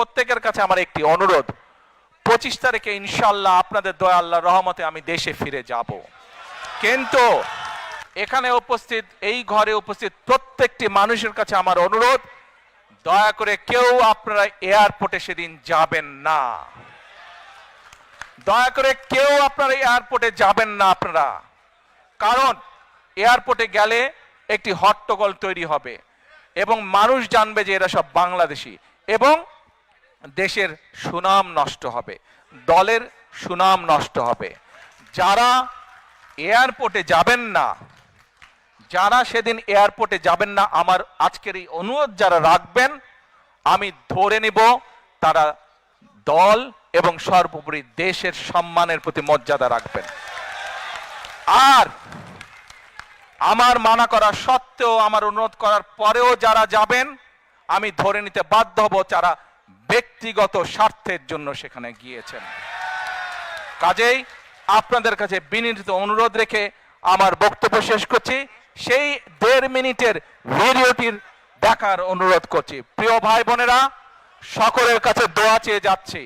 প্রত্যেকের কাছে আমার একটি অনুরোধ। পঁচিশ তারিখে ইনশাল্লাহ আপনাদের দয়া আল্লাহ রহমতে আমি দেশে ফিরে যাব। কিন্তু এখানে উপস্থিত, এই ঘরে উপস্থিত প্রত্যেকটি মানুষের কাছে আমার অনুরোধ, দয়া করে কেউ আপনারা এয়ারপোর্টে সেদিন যাবেন না। দয়া করে কেউ আপনারা এয়ারপোর্টে যাবেন না আপনারা। কারণ এয়ারপোর্টে গেলে একটি হট্টগোল তৈরি হবে এবং মানুষ জানবে যে এরা সব বাংলাদেশি এবং দেশের সুনাম নষ্ট হবে, দলের সুনাম নষ্ট হবে। যারা এয়ারপোর্টে যাবেন না, যারা সেদিন এয়ারপোর্টে যাবেন না, আমার আজকের এই অনুরোধ যারা রাখবেন, আমি ধরে নিব তারা দল এবং সর্বোপরি দেশের সম্মানের প্রতি মর্যাদা রাখবেন। আর আমার মানা করা সত্ত্বেও, আমার অনুরোধ করার পরেও যারা যাবেন, আমি ধরে নিতে বাধ্য হব যারা ব্যক্তিগত স্বার্থের জন্য সেখানে গিয়েছেন। কাজেই আপনাদের কাছে বিনীত অনুরোধ রেখে আমার বক্তব্য শেষ করছি। সেই দেড় মিনিটের ভিডিওটির দেখার অনুরোধ করছি। প্রিয় ভাই বোনেরা, সকলের কাছে দোয়া চেয়ে যাচ্ছি।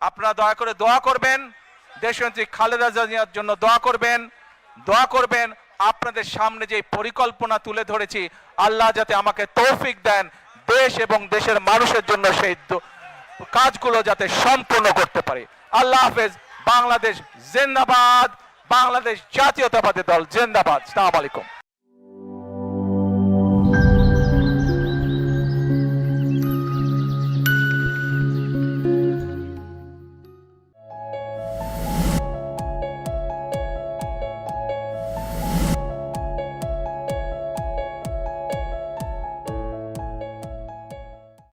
আপনারা দয়া করে দোয়া করবেন। দেশনেত্রী খালেদা জিয়ার জন্য দোয়া করবেন। দোয়া করবেন। আপনাদের সামনে যে পরিকল্পনা তুলে ধরেছি, আল্লাহ যাতে আমাকে তৌফিক দেন। দেশ এবং দেশের মানুষের জন্য সেই কাজগুলো যাতে সম্পূর্ণ করতে পারে। আল্লাহ হাফেজ, বাংলাদেশ জেন্দাবাদ, বাংলাদেশ জাতীয়তাবাদী দল জিন্দাবাদ। সালাম আলাইকুম।